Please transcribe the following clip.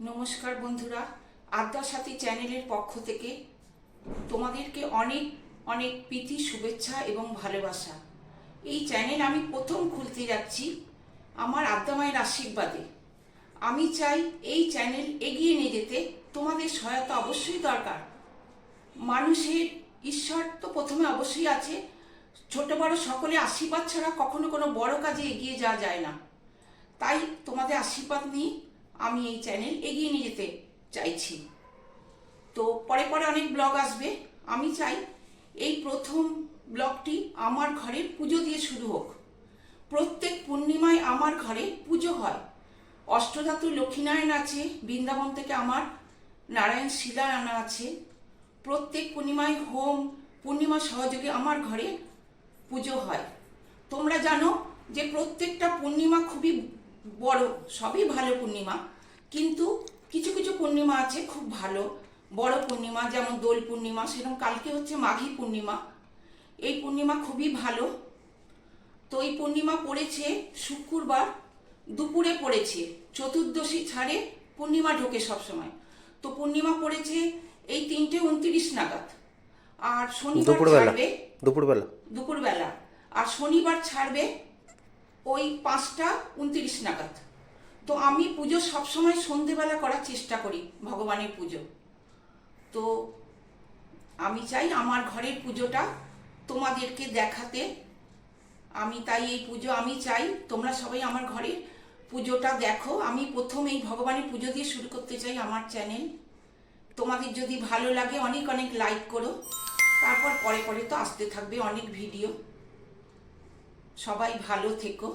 নমস্কার বন্ধুরা, আদ্যা সাথী চ্যানেলের পক্ষ থেকে তোমাদেরকে অনেক অনেক প্রীতি, শুভেচ্ছা এবং ভালোবাসা। এই চ্যানেল আমি প্রথম খুলতে যাচ্ছি আমার আদ্যা মায়ের আশীর্বাদে। আমি চাই এই চ্যানেল এগিয়ে নিয়ে যেতে তোমাদের সহায়তা অবশ্যই দরকার। মানুষের ঈশ্বর তো প্রথমে অবশ্যই আছে। ছোট বড় সকলে আশীর্বাদ ছাড়া কখনো কোনো বড় কাজে এগিয়ে যাওয়া যায় না। তাই তোমাদের আশীর্বাদ নিয়ে আমি এই চ্যানেল এগিয়ে নিয়ে যেতে চাইছি। তো পরে পরে অনেক ব্লগ আসবে। আমি চাই এই প্রথম ব্লগটি আমার ঘরে পুজো দিয়ে শুরু হোক। প্রত্যেক পূর্ণিমায় আমার ঘরে পুজো হয়। অষ্টধাতু লক্ষ্মীনারায়ণ আছে, বৃন্দাবন থেকে আমার নারায়ণ শিলা আনা আছে। প্রত্যেক পূর্ণিমায় হোম, পূর্ণিমা সহযোগে আমার ঘরে পুজো হয়। তোমরা জানো যে প্রত্যেকটা পূর্ণিমা খুবই বড় সবই ভালো পূর্ণিমা। কিন্তু কিছু কিছু পূর্ণিমা আছে খুব ভালো বড় পূর্ণিমা যেমন দোল পূর্ণিমা সেরকম কালকে হচ্ছে মাঘী পূর্ণিমা। এই পূর্ণিমা খুবই ভালো। তো এই পূর্ণিমা পড়েছে শুক্রবার দুপুরে পড়েছে চতুর্দশী ছাড়ে পূর্ণিমা ঢোকে সবসময়। তো পূর্ণিমা পড়েছে এই তিনটে উনত্রিশ নাগাদ। আর শনিবার ছাড়বে দুপুরবেলা। দুপুরবেলা। আর শনিবার ছাড়বে ওই পাঁচটা উনত্রিশ নাগাদ। তো আমি পুজো সবসময় সন্ধেবেলা করার চেষ্টা করি ভগবানের পুজো। তো আমি চাই আমার ঘরের পুজোটা তোমাদেরকে দেখাতে। আমি তাই এই পুজো আমি চাই, তোমরা সবাই আমার ঘরের পুজোটা দেখো। আমি প্রথম এই ভগবানের পুজো দিয়ে শুরু করতে চাই আমার চ্যানেল। তোমাদের যদি ভালো লাগে অনেক অনেক লাইক করো। তারপর পরে পরে তো আসতে থাকবে অনেক ভিডিও সবাই ভালো থেকো।